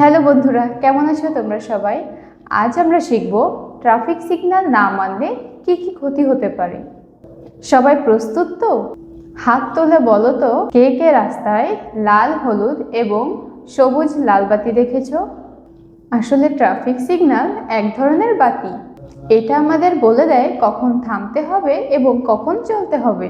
Hello বন্ধুরা, কেমন আছো তোমরা সবাই? আজ আমরা শিখব ট্রাফিক সিগন্যাল না মানলে কি কি ক্ষতি হতে পারে। সবাই প্রস্তুত তো? হাত তুলে বলো তো, কে কে রাস্তায় লাল, হলুদ এবং সবুজ লাল বাতি দেখেছ? আসলে ট্রাফিক সিগন্যাল এক ধরনের বাতি। এটা আমাদের বলে দেয় কখন থামতে হবে এবং কখন চলতে হবে।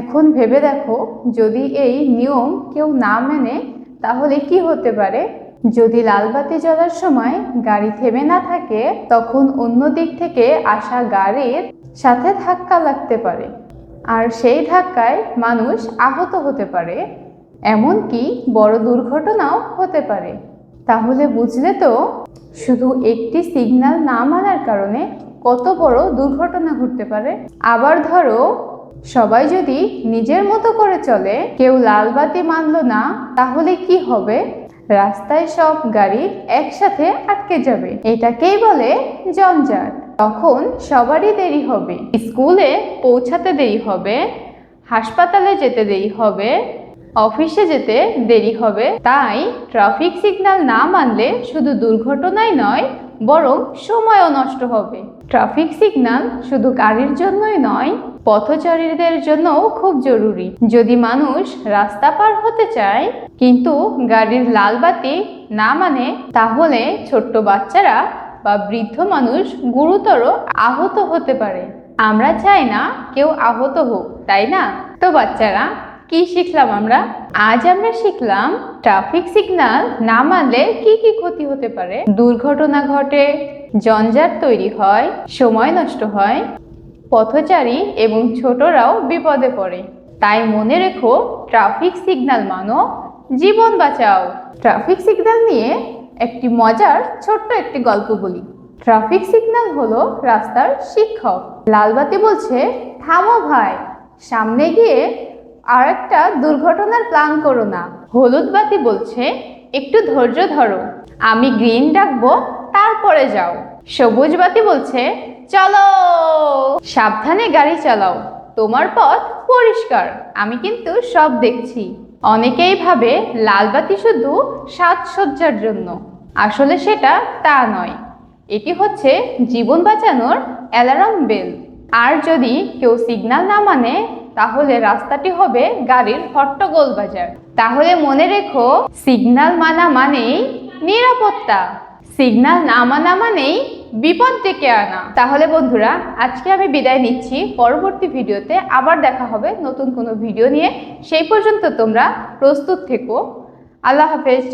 এখন ভেবে দেখো, যদি এই নিয়ম কেউ না মেনে, তাহলে কি হতে পারে? যদি লালবাতি জ্বলার সময় গাড়ি থেমে না থাকে, তখন অন্য দিক থেকে আসা গাড়ির সাথে ধাক্কা লাগতে পারে। আর সেই ধাক্কায় মানুষ আহত হতে পারে। এমনকি বড় দুর্ঘটনাও হতে পারে। তাহলে বুঝলে তো, শুধু একটি সিগন্যাল না মানার কারণে কত বড় দুর্ঘটনা ঘটতে পারে। আবার ধরো, সবাই যদি নিজের মতো করে চলে, কেউ লাল বাতি মানলো না, তাহলে কি হবে? রাস্তায় সব গাড়ি একসাথে আটকে যাবে। এটাকেই বলে জঞ্জাট। তখন সবারই দেরি হবে। স্কুলে পৌঁছাতে দেরি হবে, হাসপাতালে যেতে দেরি হবে, অফিসে যেতে দেরি হবে। তাই ট্রাফিক সিগন্যাল না মানলে শুধু দুর্ঘটনাই নয় বরং সময়ও নষ্ট হবে। ট্রাফিক সিগন্যাল শুধু গাড়ির জন্যই নয়, পথচারীদের জন্যও খুব জরুরি। যদি মানুষ রাস্তা পার হতে চায়, কিন্তু গাড়ির লাল বাতি না মানে তাহলে ছোট্ট বাচ্চারা বা বৃদ্ধ মানুষ গুরুতর আহত হতে পারে। আমরা চাই না কেউ আহত হোক, তাই না? তো বাচ্চারা কি শিখলাম আমরা? আজ আমরা শিখলাম ট্রাফিক সিগনাল না মানলে কি কি ক্ষতি হতে পারে? দুর্ঘটনা ঘটে জঞ্জাট তৈরি হয়, সময় নষ্ট হয়, পথচারী এবং ছোটরাও বিপদে পড়ে। তাই মনে রেখো ট্রাফিক সিগনাল মানো, জীবন বাঁচাও। ট্রাফিক সিগনাল নিয়ে একটি মজার ছোট্ট একটি গল্প বলি। ট্রাফিক সিগনাল হলো রাস্তার শিক্ষক। লালবাতি বলছে, থামো ভাই, সামনে গিয়ে আর একটা দুর্ঘটনার প্ল্যান করো না। হলুদ বাতি বলছে, একটু ধৈর্য ধরো। আমি গ্রিন ডাকবো, তারপরে যাও। সবুজ বাতি বলছে, চলো! সাবধানে গাড়ি চালাও। তোমার পথ পরিষ্কার। আমি কিন্তু সব দেখছি। অনেকেই ভাবে লাল বাতি শুধু সাজসজ্জার জন্য। আসলে সেটা তা নয়। এটি হচ্ছে জীবন বাঁচানোর অ্যালার্ম বেল আর যদি কেউ সিগনাল না মানে তাহলে রাস্তাটি হবে গাড়ির হট্টগোল বাজার। তাহলে মনে রেখো সিগনাল মানা মানেই নিরাপত্তা। সিগনাল না মানা মানেই বিপদ ডেকে আনা। তাহলে বন্ধুরা, আজকে আমি বিদায় নিচ্ছি। পরবর্তী ভিডিওতে আবার দেখা হবে নতুন কোনো ভিডিও নিয়ে। সেই পর্যন্ত তোমরা প্রস্তুত থেকো। আল্লাহ হাফেজ